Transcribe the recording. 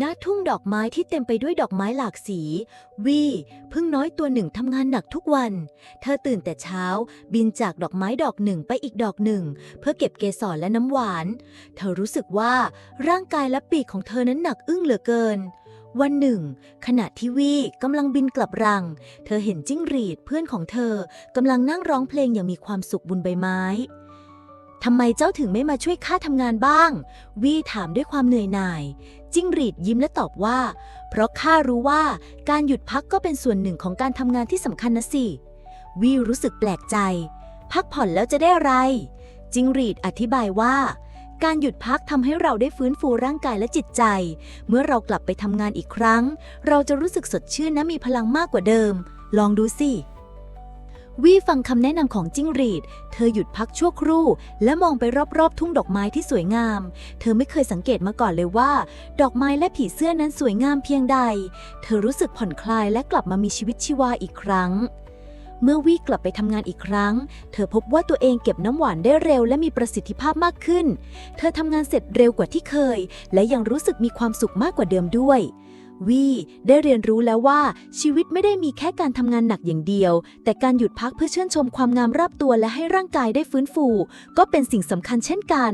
ณทุ่งดอกไม้ที่เต็มไปด้วยดอกไม้หลากสี วีพึ่งน้อยตัวหนึ่งทำงานหนักทุกวัน เธอตื่นแต่เช้า บินจากดอกไม้ดอกหนึ่งไปอีกดอกหนึ่ง เพื่อเก็บเกสรและน้ำหวาน เธอรู้สึกว่าร่างกายและปีกของเธอนั้นหนักอึ้งเหลือเกิน วันหนึ่ง ขณะที่วีกำลังบินกลับรัง เธอเห็นจิ้งหรีดเพื่อนของเธอกำลังนั่งร้องเพลงอย่างมีความสุขบนใบไม้ ทำไมเจ้าถึงไม่มาช่วยข้าทำงานบ้าง วีถามด้วยความเหนื่อยหน่าย จิ้งหรีดยิ้มและตอบว่า เพราะข้ารู้ว่าการหยุดพักก็เป็นส่วนหนึ่งของการทำงานที่สำคัญนะสิ วีรู้สึกแปลกใจ พักผ่อนแล้วจะได้อะไร จิ้งหรีดอธิบายว่า การหยุดพักทำให้เราได้ฟื้นฟูร่างกายและจิตใจ เมื่อเรากลับไปทำงานอีกครั้ง เราจะรู้สึกสดชื่นและมีพลังมากกว่าเดิม ลองดูสิ วีฟังคำแนะนำของจิ้งหรีด เธอหยุดพักชั่วครู่ และมองไปรอบๆ ทุ่งดอกไม้ที่สวยงาม เธอไม่เคยสังเกตมาก่อนเลยว่า ดอกไม้และผีเสื้อนั้นสวยงามเพียงใด เธอรู้สึกผ่อนคลายและกลับมามีชีวิตชีวาอีกครั้ง เมื่อวีกลับไปทำงานอีกครั้ง เธอพบว่าตัวเองเก็บน้ำหวานได้เร็วและมีประสิทธิภาพมากขึ้น เธอทำงานเสร็จเร็วกว่าที่เคย และยังรู้สึกมีความสุขมากกว่าเดิมด้วย วีได้เรียนรู้แล้วว่าชีวิตไม่ได้มีแค่การทำงานหนักอย่างเดียว แต่การหยุดพักเพื่อชื่นชมความงามรอบตัวและให้ร่างกายได้ฟื้นฟู ก็เป็นสิ่งสำคัญเช่นกัน